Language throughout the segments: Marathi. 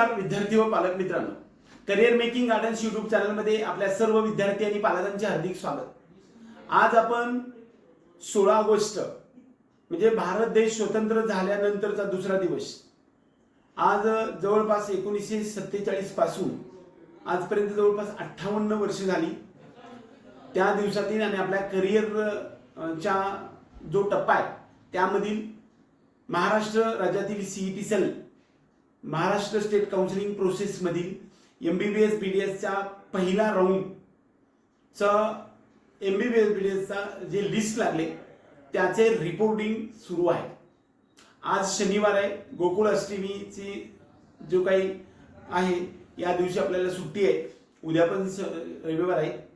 नमस्कार विद्यार्थी व पालक मित्रांनो. करिअर मेकिंग गार्डन्स युट्यूब चॅनलमध्ये आपल्या सर्व विद्यार्थी आणि पालकांचे हार्दिक स्वागत. आज आपण सोळा ऑगस्ट म्हणजे भारत देश स्वतंत्र झाल्यानंतरचा दुसरा दिवस. आज जवळपास एकोणीसशे सत्तेचाळीसपासून आजपर्यंत जवळपास अठ्ठावन्न वर्ष झाली. त्या दिवसातील आणि आपल्या करिअरच्या जो टप्पा आहे त्यामधील महाराष्ट्र राज्यातील CET cell Maharashtra state counselling प्रोसेसमधील M B B S B D एसचा पहिला राऊंडचा M B B S B D एसचा जे लिस्ट लागले त्याचे रिपोर्टिंग सुरू आहे. आज शनिवार आहे गोकुळ अष्टमीची जो काही आहे या दिवशी आपल्याला सुट्टी आहे. उद्या पण स- रविवार आहे.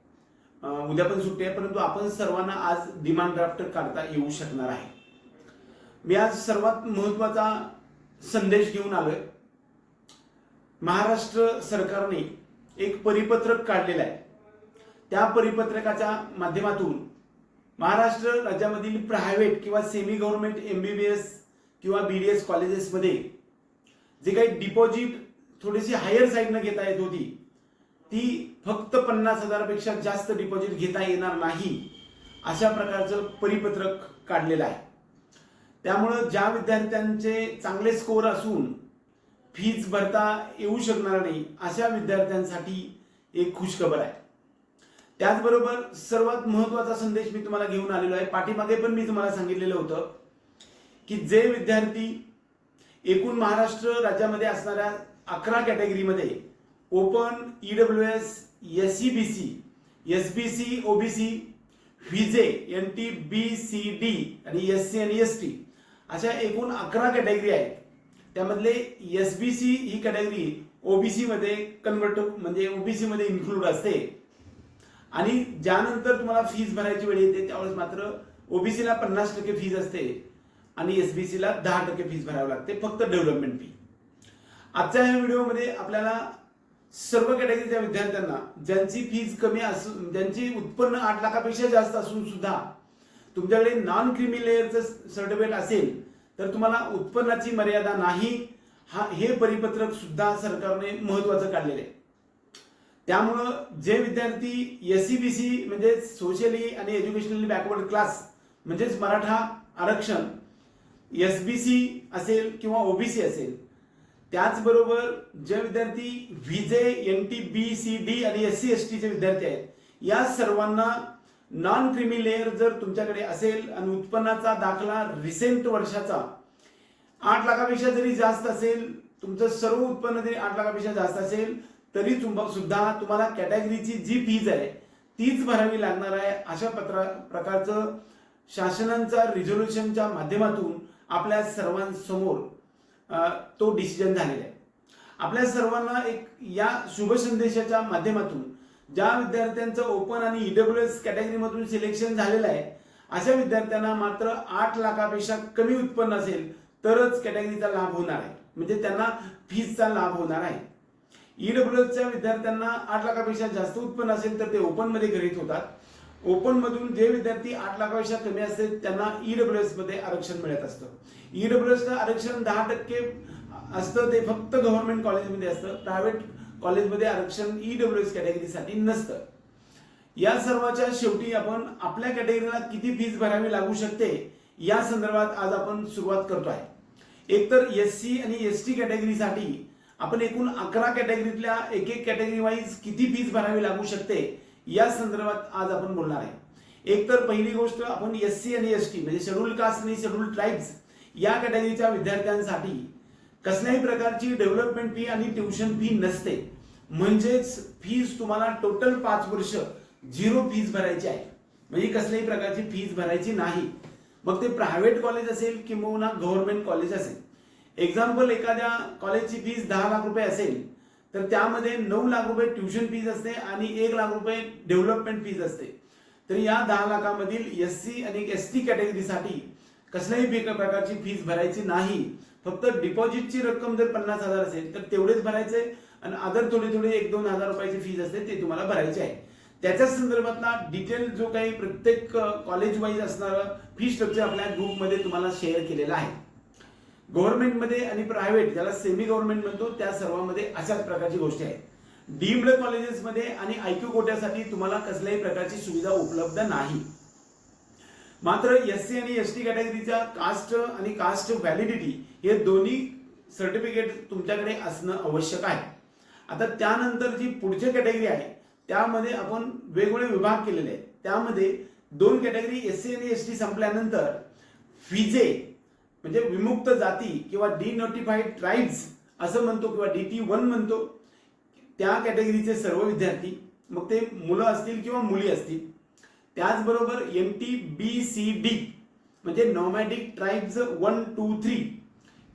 उद्या पण सुट्टी आहे परंतु आपण सर्वांना आज डिमांड ड्राफ्ट काढता येऊ शकणार आहे. मी आज सर्वात महत्त्वाचा संदेश घेऊन आलोय. महाराष्ट्र सरकारने एक परिपत्रक काढलेलं आहे. त्या परिपत्रकाच्या माध्यमातून महाराष्ट्र राज्यामधील प्रायव्हेट किंवा सेमी गव्हर्नमेंट एमबीबीएस किंवा बीडीएस कॉलेजेसमध्ये जे काही डिपॉझिट थोडीशी हायर साईडनं घेता येत होती ती फक्त पन्नास हजारापेक्षा जास्त डिपॉझिट घेता येणार नाही अशा प्रकारचं परिपत्रक काढलेलं आहे. त्यामुळं ज्या विद्यार्थ्यांचे चांगले स्कोर असून फीज भरता येऊ शकणार नाही अशा विद्यार्थ्यांसाठी एक खुशखबर आहे. त्याचबरोबर सर्वात महत्त्वाचा संदेश मी तुम्हाला घेऊन आलेलो आहे. पाठीमागे पण मी तुम्हाला सांगितलेलं होतं की जे विद्यार्थी एकूण महाराष्ट्र राज्यामध्ये असणाऱ्या अकरा कॅटेगरीमध्ये open EW S S C B C S B C OBC VJ N T B C D आणि एस सी आणि एस टी अशा एकूण अकरा कॅटेगरी आहेत. त्यामधले एस बी सी ही कॅटेगरी ओबीसी मध्ये कन्वर्ट म्हणजे ओबीसी मध्ये इन्क्लूड असते. आणि ज्यानंतर तुम्हाला फीज भरायची वेळ येते त्यावेळेस मात्र ओबीसीला पन्नास टक्के फीज असते आणि एसबीसीला दहा टक्के फीज भरावी लागते फक्त डेव्हलपमेंट फी आजच्या ह्या व्हिडिओमध्ये आपल्याला सर्व कॅटेगरीच्या विद्यार्थ्यांना ज्यांची फीज कमी असून ज्यांची उत्पन्न आठ लाखापेक्षा जास्त असून सुद्धा तुमच्याकडे नॉन क्रिमी लेअरचं सर्टिफिकेट असेल तर तुम्हाला उत्पन्नाची मर्यादा नाही हा हे परिपत्रक सुद्धा सरकारने महत्वाचं काढलेलं आहे. त्यामुळं जे विद्यार्थी एस सी बी सी म्हणजे सोशली आणि एज्युकेशनली बॅकवर्ड क्लास म्हणजेच मराठा आरक्षण एस बी सी असेल किंवा ओबीसी असेल त्याचबरोबर जे विद्यार्थी VJ N T B C D आणि एस सी एस टीचे विद्यार्थी आहेत या सर्वांना नॉन क्रिमी लेअर जर तुमच्याकडे असेल आणि उत्पन्नाचा दाखला रिसेंट वर्षाचा आठ लाखापेक्षा जरी जास्त असेल तुमचं सर्व उत्पन्न जरी आठ लाखापेक्षा जास्त असेल तरी तुम सुद्धा तुम्हाला कॅटेगरीची जी फीज आहे तीच भरावी लागणार आहे. अशा पत्रा प्रकारचं शासनांचा रिझोल्युशनच्या माध्यमातून आपल्या सर्वांसमोर तो डिसिजन झालेला आहे. आपल्या सर्वांना एक या शुभ संदेशाच्या माध्यमातून ज्या विद्यार्थ्यांचं ओपन आणि ईडब्ल्यू एस कॅटेगरीमधून सिलेक्शन झालेलं आहे अशा विद्यार्थ्यांना मात्र आठ लाखापेक्षा कमी उत्पन्न असेल तरच कॅटेगरीचा लाभ होणार आहे. म्हणजे त्यांना फीजचा लाभ होणार आहे. ईडब्ल्यू एसच्या विद्यार्थ्यांना आठ लाखापेक्षा जास्त उत्पन्न असेल तर ते ओपनमध्ये घरीत होतात. ओपनमधून जे विद्यार्थी आठ लाखापेक्षा कमी असतील त्यांना ईडब्ल्यू एस आरक्षण मिळत असतं. ईडब्ल्यू एस आरक्षण दहा टक्के असतं ते फक्त गव्हर्नमेंट कॉलेजमध्ये असतं. प्रायव्हेट कॉलेजमध्ये आरक्षण ईडब्ल्यू एस कॅटेगरीसाठी नसतं. या सर्वाच्या शेवटी आपण आपल्या कॅटेगरीला किती फीज भरावी लागू शकते या संदर्भात आज आपण सुरुवात करतो आहे. एकतर एस सी आणि एस टी कॅटेगरीसाठी आपण एकूण अकरा कॅटेगरीतल्या एक एक कॅटेगरी वाईज किती फीज भरावी लागू शकते या संदर्भात आज आपण बोलणार आहे. एकतर पहिली गोष्ट आपण एस सी आणि एस टी म्हणजे शेड्यूल कास्ट आणि शेड्यूल ट्राईब्स या कॅटेगरीच्या विद्यार्थ्यांसाठी कसल्याही प्रकारची डेव्हलपमेंट फी आणि ट्युशन फी नसते. म्हणजेच फीज तुम्हाला टोटल पाच वर्ष झिरो फीज भरायची आहे. म्हणजे कसल्याही प्रकारची फीज भरायची नाही. मग ते प्रायव्हेट कॉलेज असेल किंवा गव्हर्नमेंट कॉलेज असेल. एक्झाम्पल एखाद्या कॉलेजची फीज दहा लाख रुपये असेल तर त्यामध्ये नऊ लाख रुपये ट्युशन फीज असते आणि एक लाख रुपये डेव्हलपमेंट फीज असते. तर या दहा लाखामधील एस सी आणि एस टी कॅटेगरीसाठी कसल्याही प्रकारची फीज भरायची नाही. फक्त डिपॉझिटची रक्कम जर पन्नास हजार असेल तर तेवढेच भरायचे. आणि अदर थोडे थोडे एक दोन हजार रुपयाची फीज असते ते तुम्हाला भरायची आहे. त्याच्या संदर्भातला डिटेल जो काही प्रत्येक कॉलेज वाईज असणारा फी स्ट्रक्चर आपल्या ग्रुपमध्ये तुम्हाला शेअर केलेला आहे. गव्हर्नमेंटमध्ये आणि प्रायव्हेट ज्याला सेमी गव्हर्नमेंट म्हणतो त्या सर्वांमध्ये अशाच प्रकारची गोष्टी आहेत. डीम्ड कॉलेजेसमध्ये आणि आयक्यू कोट्यासाठी तुम्हाला कसल्याही प्रकारची सुविधा उपलब्ध नाही. मात्र एस सी आणि एस टी कॅटेगरीच्या कास्ट आणि कास्ट व्हॅलिडिटी हे दोन्ही सर्टिफिकेट तुमच्याकडे असणं आवश्यक आहे. आता त्यानंतर जी पुढची कॅटेगरी आहे त्यामध्ये आपण वेगवेगळे विभाग केलेले आहेत. त्यामध्ये दोन कॅटेगरी एस सी आणि एस टी संपल्यानंतर फिजे म्हणजे विमुक्त जाती किंवा डी नोटिफाईड ट्राईब्स असं म्हणतो किंवा डी टी वन म्हणतो त्या कॅटेगरीचे सर्व विद्यार्थी मग ते मुलं असतील किंवा मुली असतील त्याचबरोबर M T B C D म्हणजे nomadic tribes one two three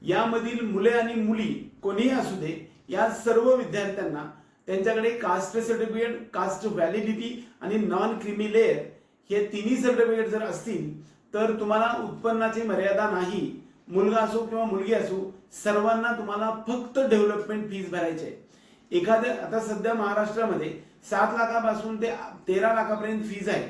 यामधील मुले आणि मुली कोणीही असू दे या सर्व विद्यार्थ्यांना त्यांच्याकडे कास्ट सर्टिफिकेट कास्ट व्हॅलिडिटी आणि नॉन क्रिमी लेअर हे तिन्ही सर्टिफिकेट जर असतील तर तुम्हाला उत्पन्नाची मर्यादा नाही. मुलगा असो किंवा मुलगी असो सर्वांना तुम्हाला फक्त डेव्हलपमेंट फीज भरायची आहे. एखाद्या आता सध्या महाराष्ट्रामध्ये सात लाखापासून ते तेरा लाखापर्यंत फीज आहे.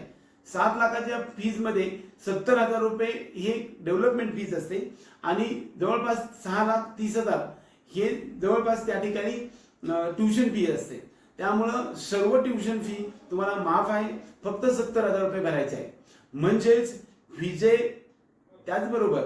सात लाखाच्या फीजमध्ये सत्तर हजार रुपये हे डेव्हलपमेंट फीज असते. आणि जवळपास सहा लाख तीस हजार हे जवळपास त्या ठिकाणी ट्युशन फी असते. त्यामुळं सर्व ट्युशन फी तुम्हाला माफ आहे. फक्त सत्तर हजार रुपये भरायचे आहे. म्हणजेच विजय त्याचबरोबर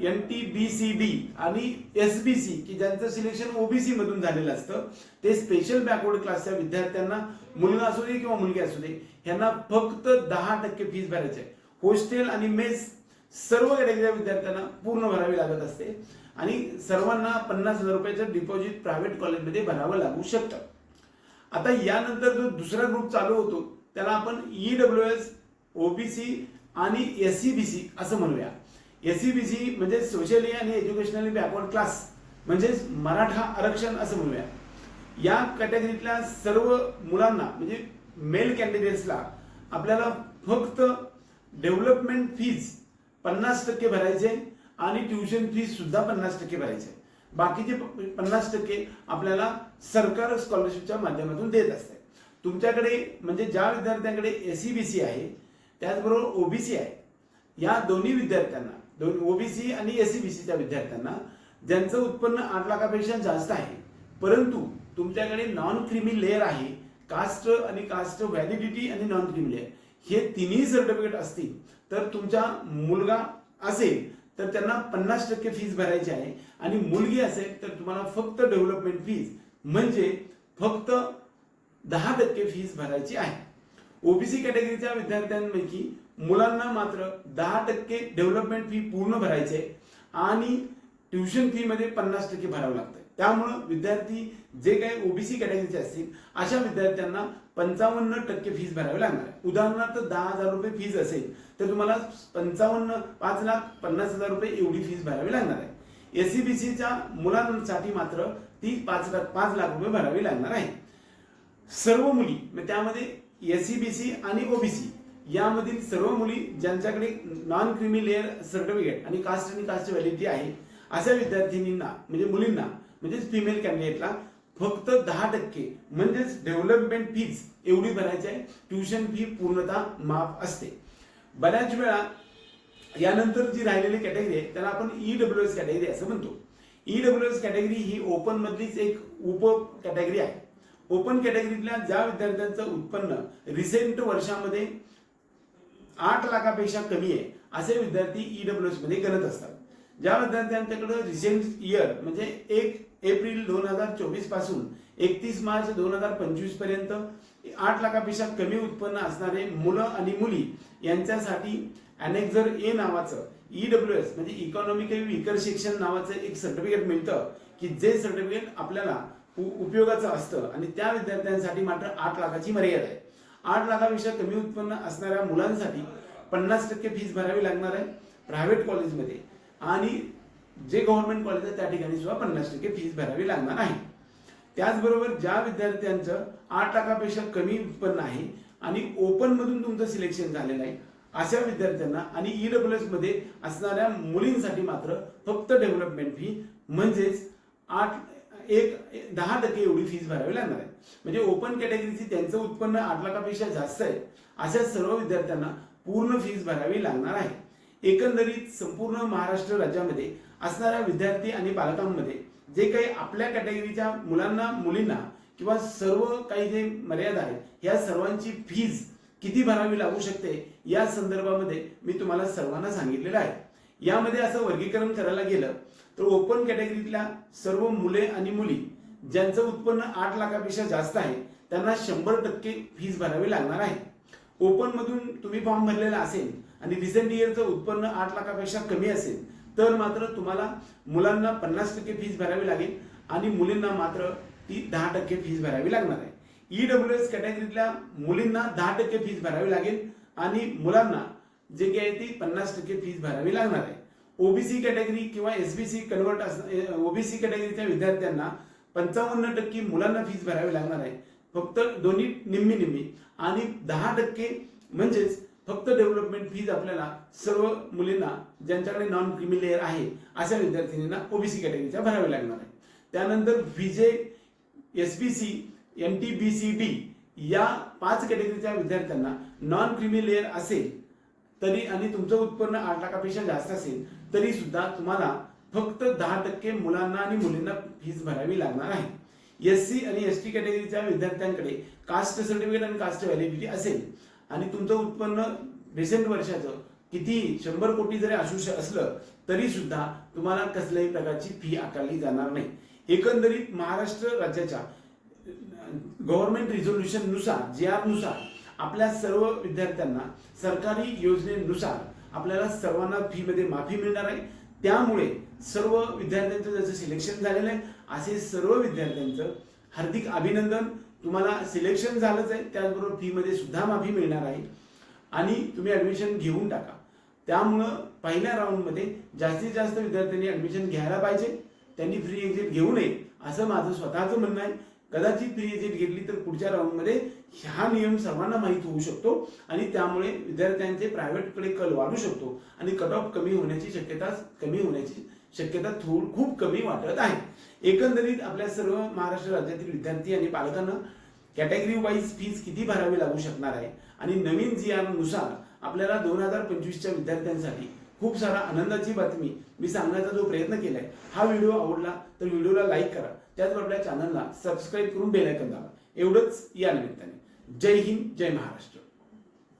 N T B C D आणि एस बी सी की ज्यांचं सिलेक्शन ओबीसी मधून झालेलं असतं ते स्पेशल बॅकवर्ड क्लासच्या विद्यार्थ्यांना मुलगा असू दे किंवा मुलगी असू दे यांना फक्त दहा टक्के फीज भरायची आहे. हॉस्टेल आणि मेस सर्व कॅटेगरीच्या विद्यार्थ्यांना पूर्ण भरावी लागत असते. आणि सर्वांना पन्नास हजार रुपयाचं डिपॉझिट प्रायव्हेट कॉलेजमध्ये भरावं लागू शकतं. आता यानंतर जो दुसरा ग्रुप चालू होतो त्याला आपण ई डब्ल्यू एस ओबीसी आणि एस सी बी सी असं म्हणूया. एस सी बी सी म्हणजे सोशली आणि एज्युकेशनली बॅकवर्ड क्लास म्हणजेच मराठा आरक्षण असं म्हणूया. या कॅटेगरीतल्या सर्व मुलांना म्हणजे मेल कॅन्डिडेट्सला आपल्याला फक्त डेव्हलपमेंट फीज पन्नास टक्के भरायचे आणि ट्युशन फीज सुद्धा पन्नास टक्के भरायचे. बाकीचे प- पन्नास टक्के आपल्याला सरकार स्कॉलरशिपच्या माध्यमातून देत असते. तुमच्याकडे म्हणजे ज्या विद्यार्थ्यांकडे एस बी सी आहे त्याचबरोबर ओबीसी आहे या दोन्ही विद्यार्थ्यांना दोन ओबीसी आणि एस बी सीच्या विद्यार्थ्यांना ज्यांचं उत्पन्न आठ लाखापेक्षा जास्त आहे परंतु तुमच्याकडे नॉन क्रिमी लेअर आहे कास्ट आणि कास्ट व्हॅलिडिटी आणि नॉन क्रिमी लेअर हे तिन्ही सर्टिफिकेट असतील तर तुमचा मुलगा असेल तर त्यांना पन्नास टक्के फीज भरायची आहे. आणि मुलगी असेल तर तुम्हाला फक्त डेव्हलपमेंट फीज म्हणजे फक्त दहा टक्के फीज भरायची आहे. ओबीसी कॅटेगरीच्या विद्यार्थ्यांपैकी मुलांना मात्र दहा टक्के डेव्हलपमेंट फी पूर्ण भरायचे आहे. आणि ट्युशन फी मध्ये पन्नास टक्के भरावं लागतं त्यामुळं विद्यार्थी जे काही ओबीसी कॅटेगरीचे असतील अशा विद्यार्थ्यांना पंचावन्न टक्के फीस भरावी लागणार आहे. उदाहरणार्थ दहा हजार रुपये फीज असेल तर तुम्हाला पंचावन्न पाच लाख पन्नास हजार रुपये एवढी फीस भरावी लागणार आहे. एससीबीसीच्या मुलांसाठी मात्र ती पाच लाख पाच लाख रुपये भरावी लागणार आहे. सर्व मुली त्यामध्ये एस सी बी सी आणि ओबीसी यामधील सर्व मुली ज्यांच्याकडे नॉन क्रिमी लेअर सर्टिफिकेट आणि कास्ट आणि कास्ट व्हॅलिडिटी आहे अशा विद्यार्थिनींना म्हणजे मुलींना म्हणजेच फिमेल कॅन्डिडेटला फक्त दहा टक्के म्हणजेच डेव्हलपमेंट फीज एवढी भरायची आहे. ट्युशन फी पूर्णतः माफ असते. बऱ्याच वेळा यानंतर जी राहिलेली कॅटेगरी आहे त्याला आपण ई डब्ल्यू एस कॅटेगरी असं म्हणतो. ई डब्ल्यू एस कॅटेगरी ही ओपन मधलीच एक उप कॅटेगरी आहे. ओपन कॅटेगरीतल्या ज्या विद्यार्थ्यांचं उत्पन्न रिसेंट वर्षामध्ये आठ लाखापेक्षा कमी आहे असे विद्यार्थी ई डब्ल्यू एसमध्ये गणत असतात. ज्या विद्यार्थ्यांच्याकडे रिसेंट इयर म्हणजे एक एप्रिल दोन हजार चोवीसपासून एकतीस मार्च दोन हजार पंचवीसपर्यंत आठ लाखापेक्षा कमी उत्पन्न असणारे मुलं आणि मुली यांच्यासाठी अनेक्झर ए नावाचं ईडब्ल्यू एस म्हणजे इकॉनॉमिकली विकर शिक्षण नावाचं एक सर्टिफिकेट मिळतं की जे सर्टिफिकेट आपल्याला उ- उपयोगाचं असतं आणि त्या विद्यार्थ्यांसाठी मात्र आठ लाखाची मर्यादा आहे. आठ लाखापेक्षा कमी उत्पन्न असणाऱ्या मुलांसाठी पन्नास टक्के फीस भरावी लागणार आहे प्रायव्हेट कॉलेजमध्ये आणि जे गव्हर्नमेंट कॉलेज आहे त्या ठिकाणी सुद्धा पन्नास टक्के फीस भरावी लागणार आहे. त्याचबरोबर ज्या विद्यार्थ्यांचं आठ लाखापेक्षा कमी उत्पन्न आहे आणि ओपन मधून तुमचं सिलेक्शन झालेलं आहे अशा विद्यार्थ्यांना आणि e ई डब्ल्यू मध्ये असणाऱ्या मुलींसाठी मात्र फक्त डेव्हलपमेंट फी म्हणजेच आठ एक दहा टक्के एवढी फीस भरावी लागणार आहे. म्हणजे ओपन कॅटेगरीची त्यांचं उत्पन्न आठ लाखापेक्षा जास्त आहे अशा सर्व विद्यार्थ्यांना पूर्ण फीस भरावी लागणार आहे. एकंदरीत संपूर्ण महाराष्ट्र राज्यामध्ये असणाऱ्या विद्यार्थी आणि पालकांमध्ये जे काही आपल्या कॅटेगरीच्या मुलांना मुलींना किंवा सर्व काही जे मर्यादा आहेत या सर्वांची फीज किती भरावी लागू शकते या संदर्भामध्ये मी तुम्हाला सर्वांना सांगितलेलं आहे. यामध्ये असं वर्गीकरण करायला गेलं तर ओपन कॅटेगरीतल्या सर्व मुले आणि मुली ज्यांचं उत्पन्न आठ लाखापेक्षा जास्त आहे त्यांना शंभर टक्के फीज भरावी लागणार आहे. ओपन मधून तुम्ही फॉर्म भरलेला असेल आणि रिसेंट इयरचं उत्पन्न आठ लाखापेक्षा कमी असेल तर मात्र तुम्हाला मुलांना पन्नास टक्के फीज भरावी लागेल आणि मुलींना मात्र ती दहा टक्के फीज भरावी लागणार आहे. ईडब्ल्यू एस कॅटेगरीतल्या मुलींना दहा टक्के फीज भरावी लागेल आणि मुलांना जे काही आहे ती पन्नास टक्के फीज भरावी लागणार आहे. ओबीसी कॅटेगरी किंवा एसबीसी कन्वर्ट ओबीसी कॅटेगरीच्या विद्यार्थ्यांना पंचावन्न टक्के मुलांना फीज भरावी लागणार आहे. फक्त दोन्ही निम्मी निम्मी आणि दहा टक्के म्हणजेच फक्त डेव्हलपमेंट फीज आपल्याला सर्व मुलींना ज्यांच्याकडे नॉन क्रिमी लेअर आहे अशा विद्यार्थिनींना ओबीसी कॅटेगरीच्या भराव्या लागणार आहे. त्यानंतर VJ S B C N T B C D या पाच कॅटेगरीच्या विद्यार्थ्यांना नॉन क्रिमी लेअर असेल तरी आणि तुमचं उत्पन्न आठ लाखापेक्षा जास्त असेल तरी सुद्धा तुम्हाला फक्त दहा टक्के मुलांना आणि मुलींना फीज भरावी लागणार आहे. एस सी आणि एस टी कॅटेगरीच्या विद्यार्थ्यांकडे कास्ट सर्टिफिकेट आणि कास्ट व्हॅलिडिटी असेल आणि तुमचं उत्पन्न रिसेंट वर्षाचं किती शंभर कोटी जरी असू असलं तरी सुद्धा तुम्हाला कसल्याही प्रकारची फी आकारली जाणार नाही. एकंदरीत महाराष्ट्र राज्याच्या गव्हर्नमेंट रिझोल्युशननुसार जे आरनुसार आपल्या सर्व विद्यार्थ्यांना सरकारी योजनेनुसार आपल्याला सर्वांना फीमध्ये माफी मिळणार आहे. त्यामुळे सर्व विद्यार्थ्यांचं जसं सिलेक्शन झालेलं आहे असे सर्व विद्यार्थ्यांचं हार्दिक अभिनंदन. तुम्हाला सिलेक्शन झालंच आहे त्याचबरोबर फीमध्ये सुद्धा माफी मिळणार आहे. आणि तुम्ही ॲडमिशन घेऊन टाका. त्यामुळं पहिल्या राऊंडमध्ये जास्तीत जास्त विद्यार्थ्यांनी ॲडमिशन घ्यायला पाहिजे. त्यांनी फ्री एक्झिट घेऊ नये असं माझं स्वतःचं म्हणणं आहे. कदाचित फ्री एक्झिट घेतली तर पुढच्या राऊंडमध्ये हा नियम सर्वांना माहीत होऊ शकतो आणि त्यामुळे विद्यार्थ्यांचे प्रायव्हेटकडे कल वाढू शकतो आणि कट ऑफ कमी होण्याची शक्यता कमी होण्याची शक्यता थोड खूप कमी वाटत आहे. एकंदरीत आपल्या सर्व महाराष्ट्र राज्यातील विद्यार्थी आणि पालकांना कॅटेगरी वाईज फीज किती भरावी लागू शकणार आहे? आणि नवीन जी नुसार आपल्याला दोन हजार पंचवीसच्या विद्यार्थ्यांसाठी खूप सारा आनंदाची बातमी मी सांगण्याचा जो प्रयत्न केलाय हा व्हिडिओ आवडला तर व्हिडिओला लाईक करा. त्याचबरोबर आपल्या चॅनलला सबस्क्राईब करून बेलायकन दाबा. एवढंच या निमित्ताने. जय हिंद जय महाराष्ट्र.